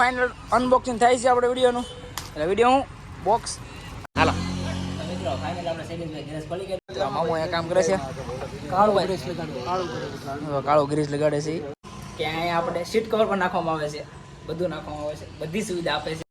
Final unboxing થાય છે આપણે વિડીયોનું. એટલે વીડિયો હું બોક્સ હાલો. મામુ અહીંયા કામ કરે છે. કાળો ગ્રીસ લગાડે છે. કે અહીંયા આપણે સીટ કવર પણ નાખવામાં આવે છે. બધું નાખવામાં આવે છે. બધી સુવિધા આપે છે.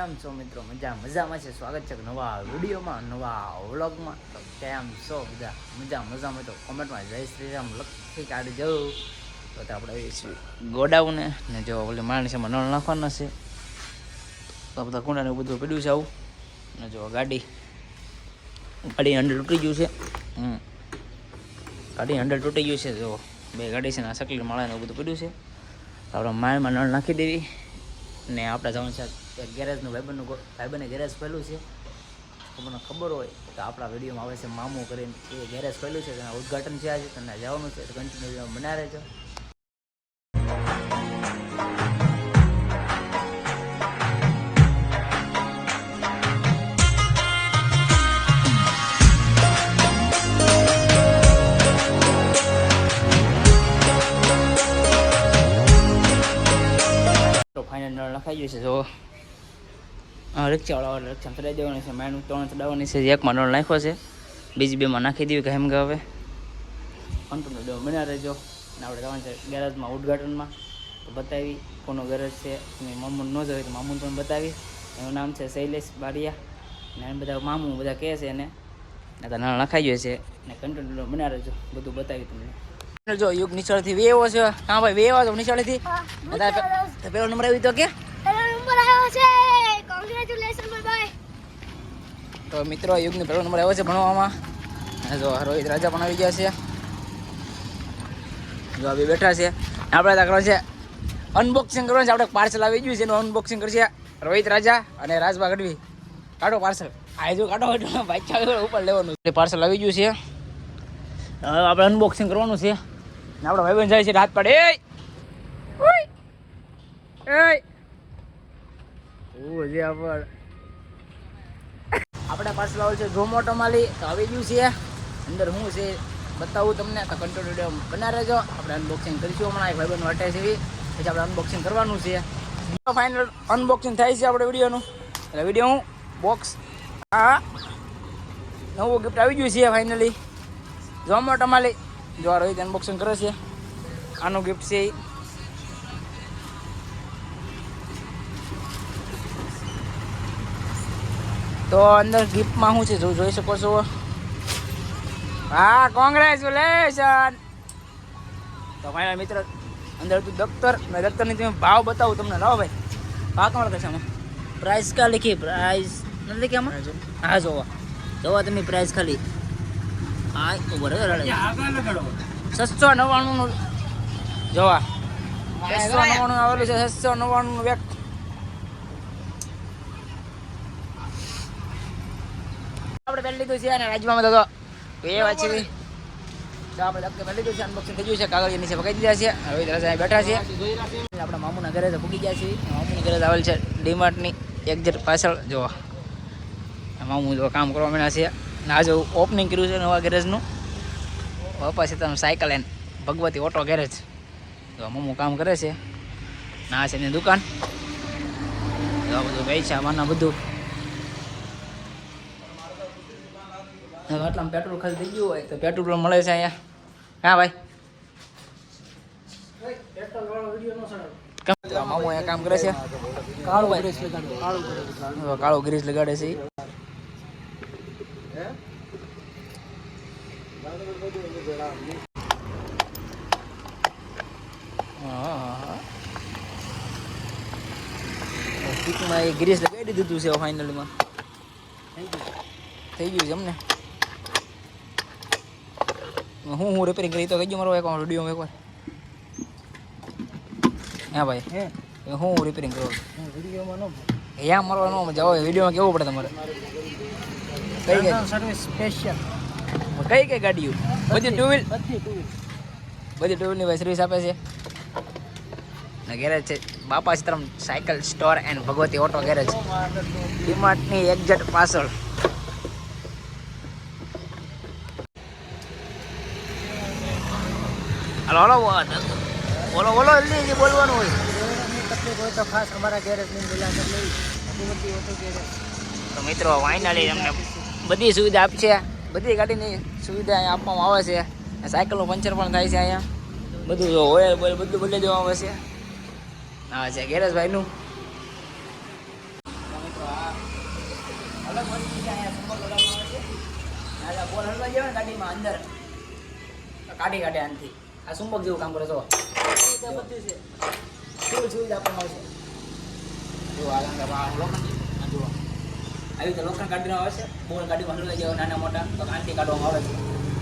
કેમ છો મિત્રો? મજા મજામાં છે. સ્વાગત છે નવા વિડીયોમાં, નવા વ્લોગમાં. તો કેમ છો બધા? મજા મજામાં. તો કોમેન્ટમાં જય શ્રી રામ લખી કાઢી જવું તો આપણે ગોડાઉને. ને જો ઓલી માણસમાં નળ નાખવાના છે. તો બધા કુંડાને બધું પડ્યું છે આવું. ને જો ગાડી ગાડી હંડલ તૂટી ગયું છે. હમ. ગાડી હંડલ તૂટી ગયું છે. જો બે ગાડી છે ને આ સકલી માળાને બધું પડ્યું છે. આપણે માળમાં નળ નાખી દેવી. ને આપણે જવાનું છે ગેરેજનું, ભાઈબંધનું ગો- ગેરેજ ખોલ્યું છે. તમને ખબર હોય તો આપણા વિડીયોમાં આવે છે મામું કરીને એ ગેરેજ ખોલ્યું છે, તેના ઉદઘાટન છે આજે તમને જવાનું છે કન્ટિન્યુ બના રહેજો નળ નખાઈ ગયું છે જો રિક્ષાવાળા વાળા રિક્ષા ચડાવી દેવાની ત્રણ ચડાવવાની છે એકમાં નળ નાખ્યો છે. બીજી બેમાં નાખી દેવી કે એમ કે હવે કન્ટિન્યુ ડો બન્યા રહેજો. ને આપણે જવાનું ગેરેજમાં, ઉદઘાટનમાં. તો બતાવી, કોનો ગેરેજ છે. તમે મામુ ન જોઈએ તો મામુ પણ બતાવી. એનું નામ છે શૈલેષ બારિયા. ને એમ બધા મામુ બધા કહે છે એને. નળ નખાઈ ગયો છે. ને કંટ્રોલ બન્યા રહેજો. બધું બતાવી તમને. જો યુગ નિશાળથી વેવો છે. હા ભાઈ વેવા છો. નિશાળેથી પેલો નંબર આવી તો કે? પેલો નંબર આવ્યો છે. કોંગ્રેચ્યુલેશન ભાઈ તો મિત્રો યુગની પહેલો નંબર આવ્યો છે ભણવામાં. જો રોહિત રાજા પણ આવી ગયા છે. જો આ બેઠા છે. આપણે ત્યાં છે અનબોક્સિંગ કરવાનું છે. આપણે પાર્સલ આવી ગયું છે એનું અનબોક્સિંગ કરશે રોહિત રાજા અને રાજભા ગઢવી. કાઢો પાર્સલ આ જો કાઢો ભાઈ બાઈક ઉપર લેવાનું. પાર્સલ આવી ગયું છે. હવે આપણે અનબોક્સિંગ કરવાનું છે. ને આપણો ભાઈબંધ જાય છે હાથ પાડે. એ! આપણે. આપણે પાર્સલ આવેલ છે ઝોમેટો માલી. તો આવી ગયું છે. અંદર શું છે બતાવું તમને. તો કંટ્રોલ વીડિયો બના રહેજો. આપણે અનબોક્સિંગ કરીશું હમણાં. એક ભાઈબંધ વાટે છે. પછી આપણે અનબોક્સિંગ કરવાનું છે. ફાઇનલ અનબોક્સિંગ થાય છે આપણે વિડીયોનું એટલે વીડિયો હું બોક્સ હા નવું ગિફ્ટ આવી ગયું છે ફાઇનલી ઝોમેટો માલી જો આ રોહિત અનબોક્સિંગ કરે છે. આનું ગિફ્ટ છે ઈ. તો અંદર ગિફ્ટમાં શું છે જો જોઈ શકો છો. હા કોંગ્રેચ્યુલેશન તો મારા મિત્ર અંદર તું દફતર મેં દફતરની તમે ભાવ બતાવું તમને. લાવો ભાઈ ભાવ કોણ લખે છે આમાં? પ્રાઇસ કા લીખી? પ્રાઇસ નથી લખી આમાં? હા જોવા. જોવા તમે પ્રાઇસ ખાલી હા ઉપર છસો નવ્વાણુંનું જોવા. છસો નવ્વાણું આવેલું છે છસો નવ્વાણુંનું વ્યક્ત આપણે પહેલી લીધું છે અને રાજમાં તો એ વાત છે. તો આપણે પહેલી લીધું છે અનબોક્સિંગ થઈ ગયું છે કાગળ નીચે પકાઈ દીધા છે. હવે અહીં બેઠા છે. આપણા મામુના ઘરે તો પૂગી ગયા છે. મામુની ઘરે તો આવેલ છે ડીમાર્ટની એક્ઝેટ પાછળ. જોવા મામુ જો કામ કરવા માંડ્યા છે. ને આજે ઓપનિંગ કર્યું છે નવા ગેરેજનું પપ્પા છે તમે cycle and Bhagwati auto garage તો મામુ કામ કરે છે ના છે એની દુકાન આ બધું ગઈ છે આમાંના બધું હવે પેટ્રોલ ખાલી થઈ ગયું હોય તો પેટ્રોલ પણ મળે છે અહીંયા હા ભાઈ? તો અહીંયા કામ કરે છે કાળું કાળું ગ્રીસ લગાડે છે એ ગ્રીસ લગાવી દીધું છે ફાઇનલમાં. થઈ ગયું છે એમને? હું હું રિપેરિંગ કરી તો કહેજો મારો એક વીડિયો એકવાર હા ભાઈ. હે? હું રિપેરિંગ કરું. વિડીયોમાં ન યા મારો મજા આવે વિડીયોમાં કેવું પડે તમારે? કઈ સર્વિસ સ્પેશિયલ કઈ કઈ ગાડીઓ? બધી ટુ વ્હીલ બધી ટુ બધી ટુ વ્હીલની સર્વિસ આપે છે. ને ગેરેજ છે. Bapa Sitaram cycle store and Bhagwati auto garage ડીમાર્ટની exact પાછળ. હાલો બોલો બોલો જલ્દી જે બોલવાનું હોય. તકલીફ હોય તો ખાસ અમારા ગેરેજની મુલાકાત લેવી ભગવતી ઓટો ગેરેજ તો મિત્રો ફાઇનલી તમને બધી સુવિધા આપશે બધી ગાડીની સુવિધા અહીંયા આપવામાં આવે છે. સાયકલનું પંચર પણ થાય છે અહીંયા. બધું જો ઓઇલ બોઇલ બધું બદલી દેવામાં આવે છે. હા છે ગેરેજભાઈનું. મિત્રો અલગ અહીંયા સંપર્ક લગાવવામાં આવે છે. આ બોલ હલવા જાય ને ગાડીમાં અંદર. કાઢી કાઢે આનથી. આ ચુંબક જેવું કામ કરે છે સુવિધા આપવામાં આવશે જો આ લોખંડી જુઓ. આવી રીતે લોખંડ કાઢીને આવે છે. બોલ ગાડીમાં હલવાઈ જાય નાના મોટા. તો આંટી કાઢવામાં આવે છે.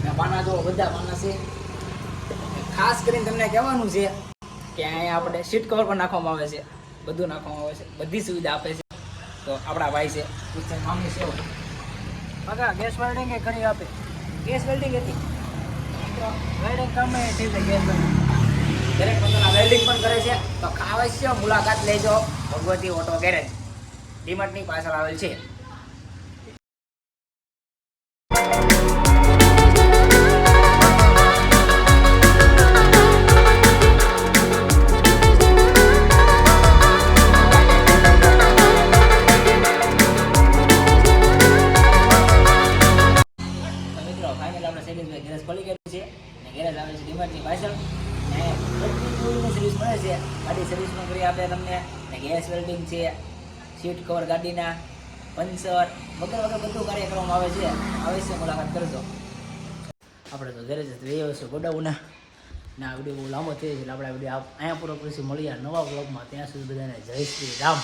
અને પાના જો બધા પાના છે. ખાસ કરીને તમને કહેવાનું છે કે અહીંયા આપણે સીટ કવર પણ નાખવામાં આવે છે. બધું નાખવામાં આવે છે. બધી સુવિધા આપે છે. તો આપણા ભાઈ છે. ક્રિશ્ચન મામી છે કાકા, ગેસ વેલ્ડિંગ એ કરી આપે. ગેસ વેલ્ડિંગ હતી. વેલ્ડિંગ કામે થઈ જાય ગેસ વેલ્ડિંગ દરેક પ્રકારના વેલ્ડિંગ પણ કરે છે. તો અવશ્ય મુલાકાત લેજો. ભગવતી ઓટો ગેરેજ ડીમાર્ટની પાછળ આવેલ છે. ગેરેજ આવે છે ડિમાન્ડની પાછળ. ને બધી ટૂલની સર્વિસ મળે છે. ગાડી સર્વિસમાં કરી આપે તમને. ને ગેસ વેલ્ડિંગ છે સીટ કવર ગાડીના, પંચર, વગર વગેરે બધું કાર્ય કરવામાં આવે છે અવશ્ય મુલાકાત કરજો. આપણે તો ગેરેજ રહી છે ગોડાઉના. ને આ વીડિયો બહુ લાંબો થયો છે, એટલે આપણે વીડિયો અહીંયા પૂરો પછી મળીએ નવા બ્લોગમાં ત્યાં સુધી બધાને જય શ્રી રામ.